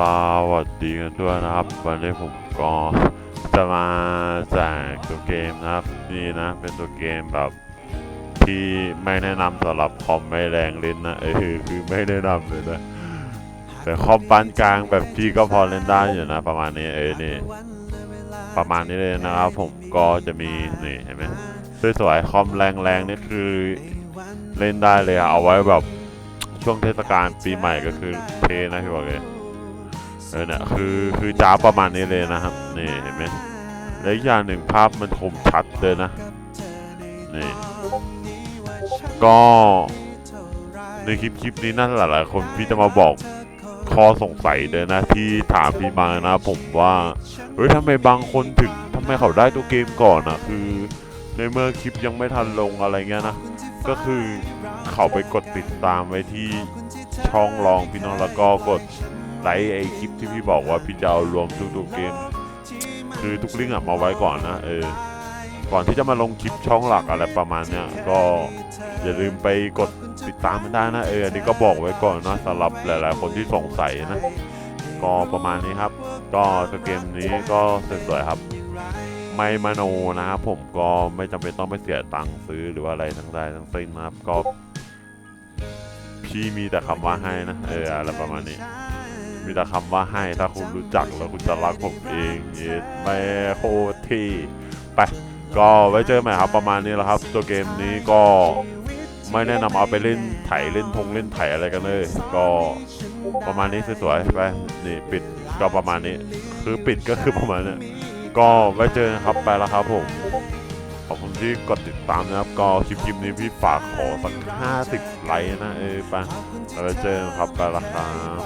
สวัสดีกันด้วยนะครับ วันนี้ผมก็จะมาแจกตัวเกมนะครับ นี่นะ เป็นตัวเกมแบบ ที่ไม่แนะนำสำหรับคอมไม่แรงเล่นนะเออคือไม่แนะนำเลยนะ แต่คอมปานกลางแบบพี่ก็พอเล่นได้อยู่นะ ประมาณนี้เออนี่ประมาณนี้เลยนะครับ ผมก็จะมีนี่เห็นไหมสวยๆคอมแรงๆนี่คือเล่นได้เลยเอาไว้แบบช่วงเทศกาลปีใหม่ก็คือเทนะพี่บอกเลย ออเนี่ยคือคือจ้าประมาณนี้เลยนะครับนี่เห็นไหมและอย่างหนึ่งภาพมันคมชัดเลยนะนี่ก็ในคลิปคลิปนี้น่าจะหลายๆคนพี่จะมาบอกข้อสงสัยเลยนะที่ถามพี่มานะ ผมว่าเฮ้ยทำไมบางคนถึงทำไมเขาได้ตัวเกมก่อนอะคือในเมื่อคลิปยังไม่ทันลงอะไรเงี้ยนะ ก็คือเขาไปกดติดตามไว้ที่ช่องลองพี่น้องแล้วก็กด ไลค์ไอคลิปที่พี่บอกว่าพี่จะเอารวมทุกๆเกม คือทุกลิงก์อะมาไว้ก่อนนะเออก่อนที่จะมาลงคลิปช่องหลักอะไรประมาณเนี้ยก็อย่าลืมไปกดติดตามมันได้นะเอออันนี้ก็บอกไว้ก่อนนะสำหรับหลาย ๆ คนที่สงสัยนะก็ประมาณนี้ครับ ก็เกมนี้ก็สวยๆครับ ไม่มโนนะครับผมก็ไม่จำเป็นต้องไปเสียตังค์ซื้อหรือว่าอะไรทั้งใดทั้งสิ้นนะครับก็พี่มีแต่คำว่าให้นะเอออะไรประมาณนี้ มีแต่คำว่าให้ถ้าคุณรู้จักแล้วคุณจะรักผมเองเย็ดแม่โคตรที่ไปก็ไว้เจอใหม่ครับประมาณนี้แหละครับ ตัวเกมนี้ก็ไม่แนะนำเอาไปเล่นไถเล่นทงเล่นไถอะไรกันเลย ก็ประมาณนี้สวยๆไปนี่ปิดก็ประมาณนี้ คือปิดก็คือประมาณนี้ก็ไว้เจอนะครับไปแล้วครับผมขอบคุณที่กดติดตามนะครับ ก็คลิปคลิปนี้พี่ฝากขอสัก 50 ไลค์นะ เออไปแล้วไว้เจอกันครับไปแล้วครับ